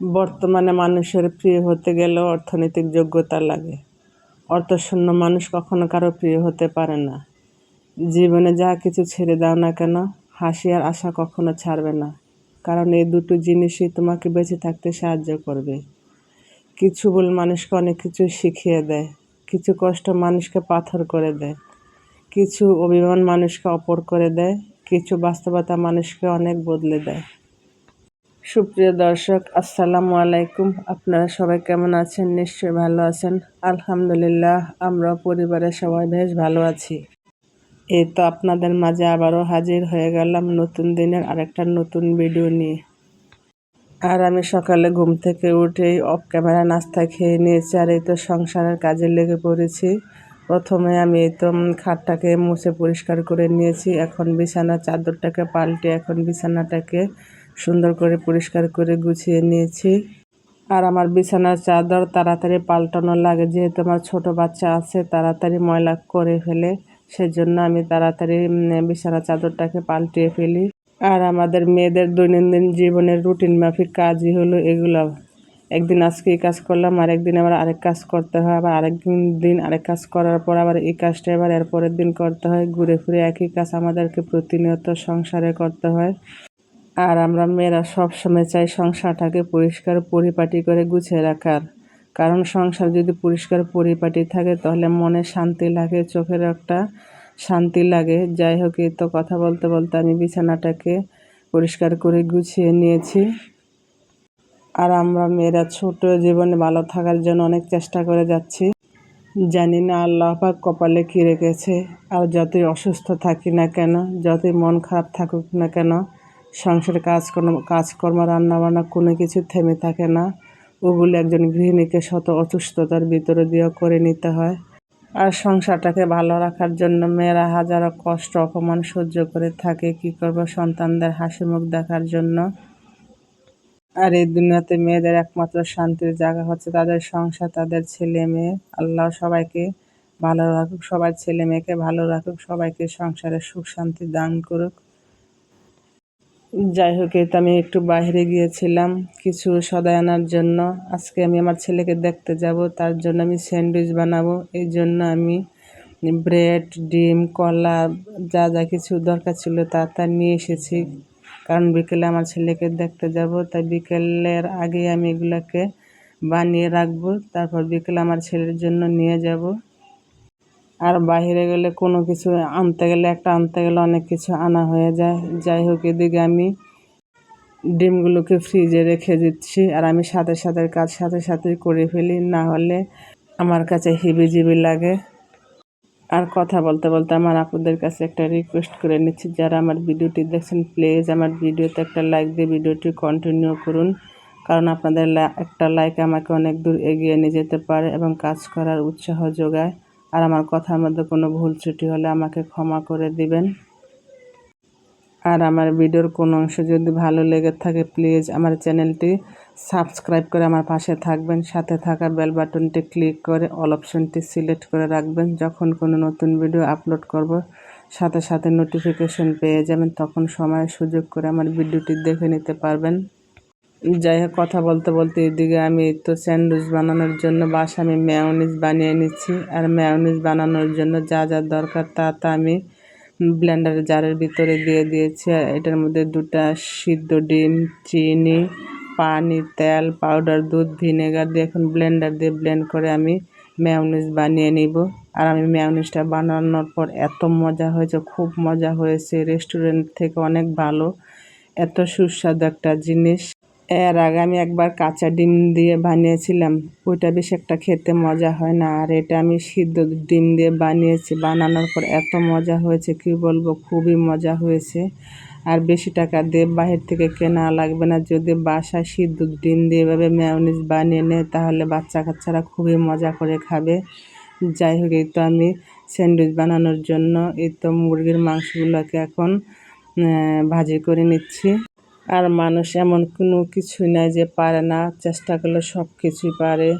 বর্তমানে মানুষের প্রিয় হতে গেলেও অর্থনৈতিক যোগ্যতা লাগে। অর্থশূন্য মানুষ কখনো কারও প্রিয় হতে পারে না। জীবনে যা কিছু ছেড়ে দাও না কেন, হাসি আর আশা কখনো ছাড়বে না। কারণ এই দুটো জিনিসই তোমাকে বেঁচে থাকতে সাহায্য করবে। কিছু ভুল মানুষকে অনেক কিছু শিখিয়ে দেয়, কিছু কষ্ট মানুষকে পাথর করে দেয়, কিছু অভিমান মানুষকে অপর করে দেয়, কিছু বাস্তবতা মানুষকে অনেক বদলে দেয়। সুপ্রিয় দর্শক, আসসালামু আলাইকুম। আপনারা সবাই কেমন আছেন? নিশ্চয়ই ভালো আছেন। আলহামদুলিল্লাহ আমরা পরিবারের সবাই বেশ ভালো আছি। এই তো আপনাদের মাঝে আবারও হাজির হয়ে গেলাম নতুন দিনের আরেকটা নতুন ভিডিও নিয়ে। আর আমি সকালে ঘুম থেকে উঠেই অফ ক্যামেরা নাস্তা খেয়ে নিয়েছি আর এই তো সংসারের কাজে লেগে পড়েছি। প্রথমে আমি এই তো খাটটাকে মুছে পরিষ্কার করে নিয়েছি। এখন বিছানার চাদরটাকে পাল্টে এখন বিছানাটাকে সুন্দর করে পরিষ্কার করে গুছিয়ে নিয়েছি। আর আমার বিছানার চাদর তাড়াতাড়ি পাল্টানো লাগে, যেহেতু আমার ছোট বাচ্চা আছে, তাড়াতাড়ি ময়লা করে ফেলে, সেজন্য আমি তাড়াতাড়ি বিছানা চাদরটাকে পাল্টিয়ে ফেলি। আর আমাদের মেয়েদের দৈনন্দিন জীবনের রুটিন মাফিক কাজই হলো এগুলো। একদিন আজকে এই কাজ করলাম, আর একদিন আবার আরেক কাজ করতে হয়, আবার আরেক দিন আরেক কাজ করার পর আবার এই কাজটা এবার এর পরের দিন করতে হয়। ঘুরে ফিরে একই কাজ আমাদেরকে প্রতিনিয়ত সংসারে করতে হয়। আর আমরা মেয়েরা সবসময় চাই সংসারটাকে পরিষ্কার পরিপাটি করে গুছিয়ে রাখার। কারণ সংসার যদি পরিষ্কার পরিপাটি থাকে, তাহলে মনে শান্তি লাগে, চোখের একটা শান্তি লাগে। যাই হোক, এই তো কথা বলতে বলতে আমি বিছানাটাকে পরিষ্কার করে গুছিয়ে নিয়েছি। আর আমরা মেয়েরা ছোট জীবনে ভালো থাকার জন্য অনেক চেষ্টা করে যাচ্ছি। জানি না আল্লাহ পাক কপালে কী রেখেছে, আর যতই অসুস্থ থাকি না কেন, যতই মন খারাপ থাকুক না কেন সংসারে কাজকর্ম কাজকর্ম, রান্নাবান্না কোনো কিছু থেমে থাকে না। ওগুলো একজন গৃহিণীকে শত অসুস্থতার ভিতরে দিয়েও করে নিতে হয়। আর সংসারটাকে ভালো রাখার জন্য মেয়েরা হাজারো কষ্ট, অপমান সহ্য করে থাকে। কি করব সন্তানদের হাসি মুখ দেখার জন্য? আর এই দুনিয়াতে মেয়েদের একমাত্র শান্তির জায়গা হচ্ছে তাদের সংসার, তাদের ছেলে মেয়ে। আল্লাহ সবাইকে ভালো রাখুক, সবার ছেলে মেয়েকে ভালো রাখুক, সবাইকে সংসারে সুখ শান্তি দান করুক। যাই হোক, এই তো আমি একটু বাইরে গিয়েছিলাম কিছু সদাই আনার জন্য। আজকে আমি আমার ছেলেকে দেখতে যাব, তার জন্য আমি স্যান্ডউইচ বানাবো। এই জন্য আমি ব্রেড, ডিম, কলা, যা যা কিছু দরকার ছিল তা তা নিয়ে এসেছি। কারণ বিকেলে আমার ছেলেকে দেখতে যাব, তাই বিকেলের আগে আমি এগুলোকে বানিয়ে রাখব। তারপর বিকেলে আমার ছেলের জন্য নিয়ে যাব। আর বাইরে গেলে কোনো কিছু আনতে গেলে, একটা আনতে গেলে অনেক কিছু আনা হয়ে যায়। যাই হোক, এদিকে আমি ডিমগুলোকে ফ্রিজে রেখে দিচ্ছি আর আমি সাথে সাথে কাজ সাথে সাথে করে ফেলি, না হলে আমার কাছে হিবিজিবি লাগে। আর কথা বলতে বলতে আমার আপনাদের কাছে একটা রিকোয়েস্ট করে নিচ্ছি, যারা আমার ভিডিওটি দেখছেন প্লিজ আমার ভিডিওতে একটা লাইক দিয়ে ভিডিওটি কন্টিনিউ করুন। কারণ আপনাদের একটা লাইক আমাকে অনেক দূর এগিয়ে নিয়ে যেতে পারে এবং কাজ করার উৎসাহ যোগায়। আর আমার কথার মধ্যে কোনো ভুল ত্রুটি হলে আমাকে ক্ষমা করে দিবেন। আর আমার ভিডিওর কোনো অংশ যদি ভালো লেগে থাকে, প্লিজ আমার চ্যানেলটি সাবস্ক্রাইব করে আমার পাশে থাকবেন। সাথে থাকা বেল বাটনটি ক্লিক করে অল অপশনটি সিলেক্ট করে রাখবেন। যখন কোনো নতুন ভিডিও আপলোড করব, সাথে সাথে নোটিফিকেশন পেয়ে যাবেন। তখন সময় সুযোগ করে আমার ভিডিওটি দেখে নিতে পারবেন। যাই হোক, কথা বলতে বলতে এদিকে আমি তো স্যান্ডউইচ বানানোর জন্য বাস আমি ম্যাওনিজ বানিয়ে নিচ্ছি। আর ম্যাওনিজ বানানোর জন্য যা যা দরকার তা তা আমি ব্লেন্ডারের জারের ভিতরে দিয়ে দিয়েছি। আর এটার মধ্যে দুটা সিদ্ধ ডিম, চিনি, পানি, তেল পাউডার দুধ ভিনেগার দিয়ে এখন ব্লেন্ডার দিয়ে ব্লেন্ড করে আমি ম্যাওনিজ বানিয়ে নিব। আর আমি ম্যাওনিজটা বানানোর পর এত মজা হয়েছে, খুব মজা হয়েছে। রেস্টুরেন্ট থেকে অনেক ভালো, এত সুস্বাদু একটা জিনিস। এর আগে আমি একবার কাঁচা ডিম দিয়ে বানিয়েছিলাম। ওইটা বেশ একটা খেতে মজা হয় না। আর এটা আমি সিদ্ধ ডিম দিয়ে বানিয়েছি। বানানোর পর এত মজা হয়েছে, কি বলব? খুবই মজা হয়েছে। আর বেশি টাকা দিয়ে বাহির থেকে কেনা লাগবে না। যদি বাসায় সিদ্ধ ডিম দিয়ে এভাবে ম্যাওনিজ বানিয়ে নেয়, তাহলে বাচ্চা কাচ্চারা খুবই মজা করে খাবে। যাই হোক, এই তো আমি স্যান্ডউইচ বানানোর জন্য এই তো মুরগির মাংসগুলোকে এখন ভাজি করে নিচ্ছি। আর মানুষ এমন কোনো কিছুই নাই যে পারে না, চেষ্টা করলে সব কিছুই পারে।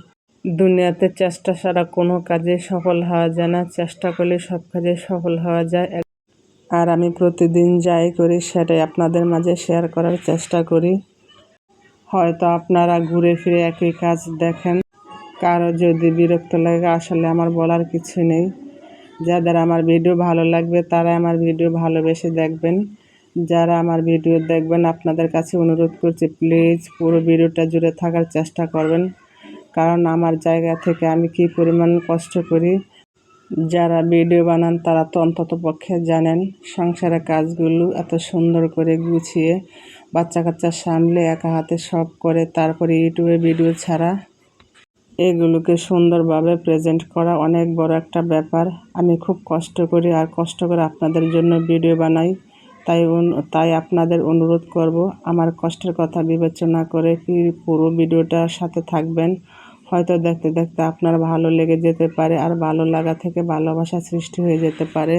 দুনিয়াতে চেষ্টা ছাড়া কোনো কাজে সফল হওয়া যায় না, চেষ্টা করলে সব কাজে সফল হওয়া যায়। আর আমি প্রতিদিন যাই করি সেটাই আপনাদের মাঝে শেয়ার করার চেষ্টা করি। হয়তো আপনারা ঘুরে ফিরে একই কাজ দেখেন। কারও যদি বিরক্ত লাগে আসলে আমার বলার কিছু নেই। যাদের আমার ভিডিও ভালো লাগবে তারা আমার ভিডিও ভালোবেসে দেখবেন। যারা আমার ভিডিও দেখবেন, আপনাদের কাছে অনুরোধ করছি প্লিজ পুরো ভিডিওটা জুড়ে থাকার চেষ্টা করবেন। কারণ আমার জায়গা থেকে আমি কি পরিমাণ কষ্ট করি, যারা ভিডিও বানান তারা তো অন্তত পক্ষে জানেন সংসারের কাজগুলো এত সুন্দর করে গুছিয়ে বাচ্চা কাচ্চা সামলে একা হাতে সব করে, তারপরে ইউটিউবে ভিডিও ছাড়া এগুলোকে সুন্দরভাবে প্রেজেন্ট করা অনেক বড় একটা ব্যাপার। আমি খুব কষ্ট করি আর কষ্ট করে আপনাদের জন্য ভিডিও বানাই। তাই তাই আপনাদের অনুরোধ করব, আমার কষ্টের কথা বিবেচনা করে কি পুরো ভিডিওটার সাথে থাকবেন। হয়তো দেখতে দেখতে আপনার ভালো লেগে যেতে পারে, আর ভালো লাগা থেকে ভালোবাসা সৃষ্টি হয়ে যেতে পারে।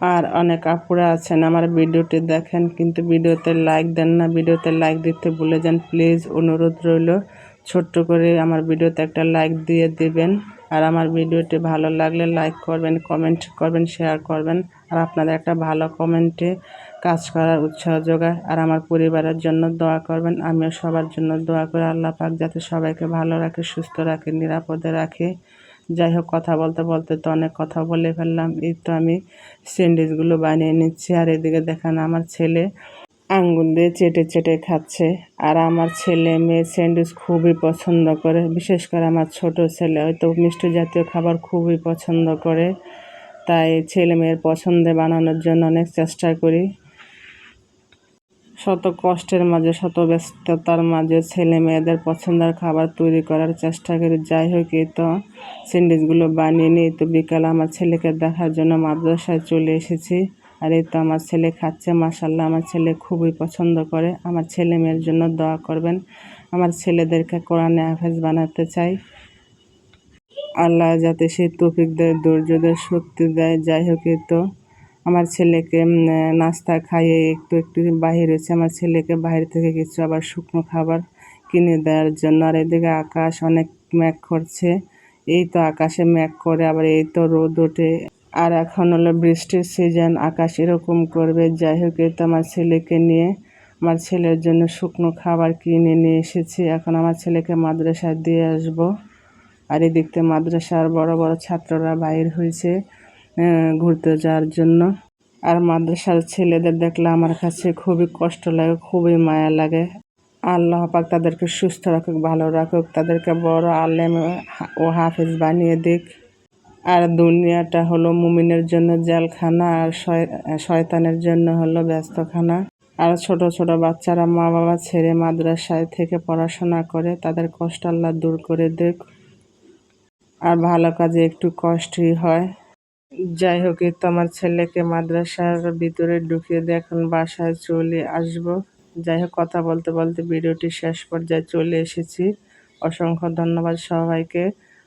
আর অনেক আপুরা আছেন আমার ভিডিওটি দেখেন, কিন্তু ভিডিওতে লাইক দেন না। ভিডিওতে লাইক দিতে ভুলে যান প্লিজ অনুরোধ রইল। ছোট্ট করে আমার ভিডিওতে একটা লাইক দিয়ে দিবেন। আর আমার ভিডিওটি ভালো লাগলে লাইক করবেন কমেন্ট করবেন শেয়ার করবেন। আর আপনাদের একটা ভালো কমেন্টে কাজ করার উৎসাহ যোগায়। আর আমার পরিবারের জন্য দোয়া করবেন, আমিও সবার জন্য দোয়া করি। আল্লাহ পাক যাতে সবাইকে ভালো রাখে, সুস্থ রাখে, নিরাপদে রাখে। যাই হোক, কথা বলতে বলতে তো অনেক কথা বলে ফেললাম। এই তো আমি স্যান্ডউইচগুলো বানিয়ে নিচ্ছি। আর এদিকে দেখান আমার ছেলে আঙ্গুল দিয়ে চেটে চেটে খাচ্ছে। আর আমার ছেলে মেয়ে স্যান্ডউইচ খুবই পছন্দ করে। বিশেষ করে আমার ছোট ছেলে, হয়তো মিষ্টি জাতীয় খাবার খুবই পছন্দ করে। তাই ছেলে মেয়ের পছন্দে বানানোর জন্য অনেক চেষ্টা করি। শত কষ্টের মাঝে, শত ব্যস্ততার মাঝে ছেলে মেয়েদের পছন্দের খাবার তৈরি করার চেষ্টা করি। যাই হোক, এই তো স্যান্ডউইচগুলো বানিয়ে নিই তো বিকালে আমার ছেলেকে দেখার জন্য মাদ্রাসায় চলে এসেছি। আর এই তো আমার ছেলে খাচ্ছে মাসাল্লাহ আমার ছেলে খুবই পছন্দ করে। আমার ছেলে মেয়ের জন্য দোয়া করবেন। আমার ছেলেদেরকে কোরআনে হাফেজ বানাতে চাই। আল্লাহ যাতে সে তফিক দেয়, ধৈর্য দেয়, শক্তি দেয়, যাই হোক তো। আমার ছেলেকে নাস্তা খাইয়ে একটু একটু বাহির হয়েছে। আমার ছেলেকে বাহির থেকে কিছু আবার শুকনো খাবার কিনে দেওয়ার জন্য। আর এদিকে আকাশ অনেক ম্যাক করছে। এই তো আকাশে ম্যাক করে, আবার এই তো রোদ ওঠে। আর এখন হলো বৃষ্টির সিজন আকাশ এরকম করবে। যাই হোক তো আমার ছেলেকে নিয়ে, আমার ছেলের জন্য শুকনো খাবার কিনে নিয়ে এসেছি। এখন আমার ছেলেকে মাদ্রাসায় দিয়ে আসব। আর এদিক থেকে মাদ্রাসার বড় বড় ছাত্ররা বাইর হয়েছে ঘুরতে যাওয়ার জন্য। আর মাদ্রাসার ছেলেদের দেখলে আমার কাছে খুবই কষ্ট লাগে, খুবই মায়া লাগে। আল্লাহ পাক তাদেরকে সুস্থ রাখুক, ভালো রাখুক, তাদেরকে বড় আলেম ও হাফিজ বানিয়ে দিক। আর দুনিয়াটা হলো মুমিনের জন্য জেলখানা আর শয়তানের জন্য হলো ব্যস্তখানা। আর ছোট ছোট বাচ্চারা মা বাবা ছেড়ে মাদ্রাসায় থেকে পড়াশোনা করে তাদের কষ্ট আল্লাহ দূর করে দেখ আর ভালো কাজে একটু কষ্টই হয়। যাই হোক তো আমার ছেলেকে মাদ্রাসার ভিতরে ঢুকিয়ে দিয়ে এখন বাসায় চলে আসব। যাই হোক, কথা বলতে বলতে ভিডিওটি শেষ পর্যায়ে চলে এসেছি। অসংখ্য ধন্যবাদ সবাইকে।